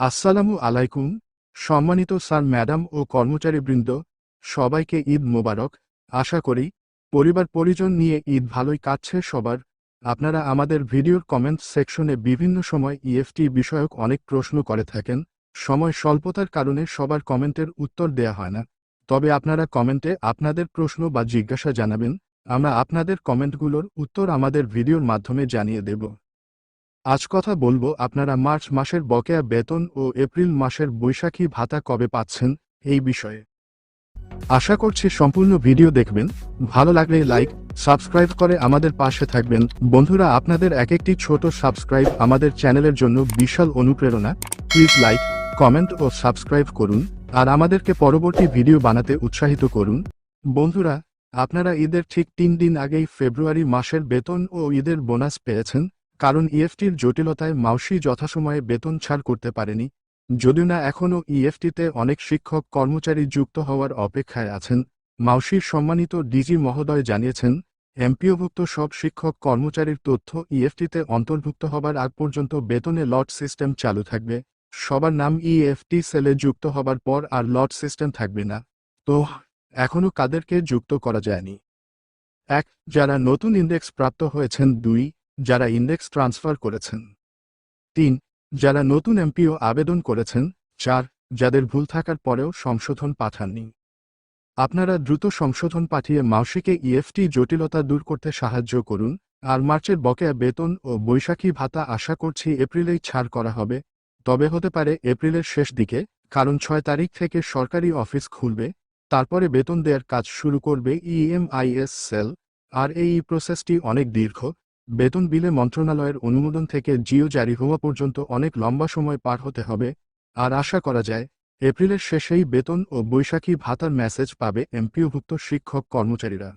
আসসালামু আলাইকুম, সম্মানিত স্যার, ম্যাডাম ও কর্মচারীবৃন্দ, সবাইকে ঈদ মোবারক। আশা করি পরিবার পরিজন নিয়ে ঈদ ভালোই কাটছে সবার। আপনারা আমাদের ভিডিওর কমেন্ট সেকশনে বিভিন্ন সময় ইএফটি বিষয়ক অনেক প্রশ্ন করে থাকেন। সময় স্বল্পতার কারণে সবার কমেন্টের উত্তর দেয়া হয় না। তবে আপনারা কমেন্টে আপনাদের প্রশ্ন বা জিজ্ঞাসা জানাবেন। আমরা আপনাদের কমেন্টগুলোর উত্তর আমাদের ভিডিওর মাধ্যমে জানিয়ে দেব। আজ কথা বলব আপনারা মার্চ মাসের বকেয়া বেতন ও এপ্রিল মাসের বৈশাখী ভাতা কবে পাচ্ছেন এই বিষয়ে। আশা করছি সম্পূর্ণ ভিডিও দেখবেন, ভালো লাগলে লাইক, সাবস্ক্রাইব করে আমাদের পাশে থাকবেন। বন্ধুরা, আপনাদের এক একটি ছোট সাবস্ক্রাইব আমাদের চ্যানেলের জন্য বিশাল অনুপ্রেরণা। প্লিজ লাইক, কমেন্ট ও সাবস্ক্রাইব করুন আর আমাদেরকে পরবর্তী ভিডিও বানাতে উৎসাহিত করুন। বন্ধুরা, আপনারা ঈদের ঠিক তিন দিন আগেই ফেব্রুয়ারি মাসের বেতন ও ঈদের বোনাস পেয়েছেন। কারণ ইএফটির জটিলতায় মাউসি যথাসময়ে বেতন ছাড় করতে পারেনি, যদিও না এখনও ইএফটিতে অনেক শিক্ষক কর্মচারী যুক্ত হওয়ার অপেক্ষায় আছেন, মাউসির সম্মানিত ডিজি মহোদয় জানিয়েছেন, এমপিওভুক্ত সব শিক্ষক কর্মচারীর তথ্য ইএফটিতে অন্তর্ভুক্ত হবার আগ পর্যন্ত বেতনে লট সিস্টেম চালু থাকবে, সবার নাম ইএফটি সেলে যুক্ত হবার পর আর লট সিস্টেম থাকবে না, তো এখনও কাদেরকে যুক্ত করা যায়নি। এক, যারা নতুন ইন্ডেক্স প্রাপ্ত হয়েছেন দুই যারা ইন্ডেক্স ট্রান্সফার করেছেন। তিন, যারা নতুন এমপিও আবেদন করেছেন। চার, যাদের ভুল থাকার পরেও সংশোধন পাঠাননি। আপনারা দ্রুত সংশোধন পাঠিয়ে মাউসিকে ইএফটি জটিলতা দূর করতে সাহায্য করুন। আর মার্চের বকেয়া বেতন ও বৈশাখী ভাতা আশা করছি এপ্রিলেই ছাড় করা হবে। তবে হতে পারে এপ্রিলের শেষ দিকে, কারণ ছয় তারিখ থেকে সরকারি অফিস খুলবে। তারপরে বেতন দেওয়ার কাজ শুরু করবে ইএমআইএস সেল আর এই প্রসেসটি অনেক দীর্ঘ। বেতন বিলে মন্ত্রণালয়ের অনুমোদন থেকে জিও জারি হওয়া পর্যন্ত অনেক লম্বা সময় পার হতে হবে, আর আশা করা যায়, এপ্রিলের শেষেই বেতন ও বৈশাখী ভাতার মেসেজ পাবে এমপিওভুক্ত শিক্ষক কর্মচারীরা।